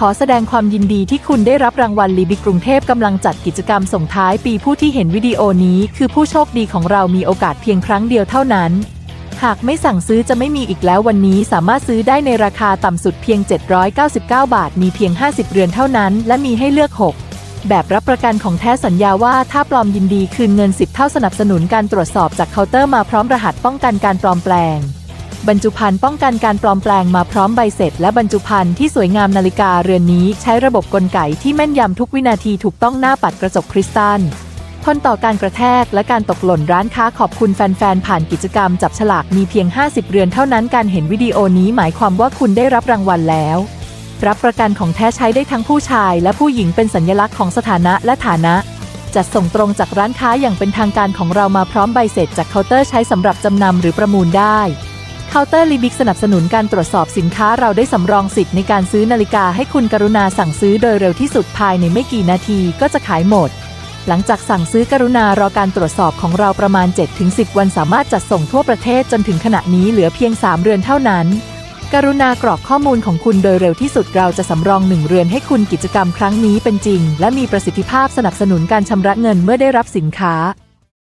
ขอแสดงความยินดีที่คุณได้รับรางวัลลีบิกรุงเทพกำลังจัดกิจกรรมส่งท้ายปีผู้ที่เห็นวิดีโอนี้คือผู้โชคดีของเรามีโอกาสเพียงครั้งเดียวเท่านั้น หากไม่สั่งซื้อจะไม่มีอีกแล้ววันนี้สามารถซื้อได้ในราคาต่ำสุดเพียง 799 บาท มีเพียง 50 เรือนเท่านั้น และมีให้เลือก 6 แบบรับประกันของแท้สัญญาว่าถ้าปลอมยินดีคืนเงิน 10 เท่าสนับสนุนการตรวจสอบจากเคาน์เตอร์มาพร้อมรหัสป้องกันการปลอมแปลง บรรจุภัณฑ์ป้องกันการปลอมแปลงมาพร้อมใบเสร็จ และบรรจุภัณฑ์ที่สวยงามนาฬิกาเรือนนี้ใช้ระบบกลไกที่แม่นยำทุกวินาทีถูกต้องหน้าปัดกระจกคริสตัลทนต่อการกระแทกและการตกหล่นร้านค้าขอบคุณแฟนๆ ผ่านกิจกรรมจับฉลากมีเพียง 50 เรือนเท่านั้นการเห็นวิดีโอนี้หมายความว่าคุณได้รับรางวัลแล้ว รับประกันของแท้ใช้ได้ทั้งผู้ชายและผู้หญิงเป็นสัญลักษณ์ของสถานะและฐานะจัดส่งตรงจากร้านค้าอย่างเป็นทางการของเรามาพร้อมใบเสร็จจากเคาน์เตอร์ใช้สำหรับจำนำหรือประมูลได้ คาน์เตอร์ลีบิกสนับสนุนการตรวจสอบสินค้าเราได้สำรองสิทธิ์ในการซื้อนาฬิกาให้คุณกรุณาสั่งซื้อโดยเร็วที่สุดภายในไม่กี่นาทีก็จะขายหมด หลังจากสั่งซื้อกรุณารอการตรวจสอบของเราประมาณ 7-10 วันสามารถจัดส่งทั่วประเทศจนถึงขณะนี้เหลือเพียง 3 เรือนเท่านั้น กรุณากรอกข้อมูลของคุณโดยเร็วที่สุดเราจะสำรองหนึ่งเรือนให้คุณกิจกรรมครั้งนี้เป็นจริง และมีประสิทธิภาพสนับสนุนการชำระเงินเมื่อได้รับสินค้า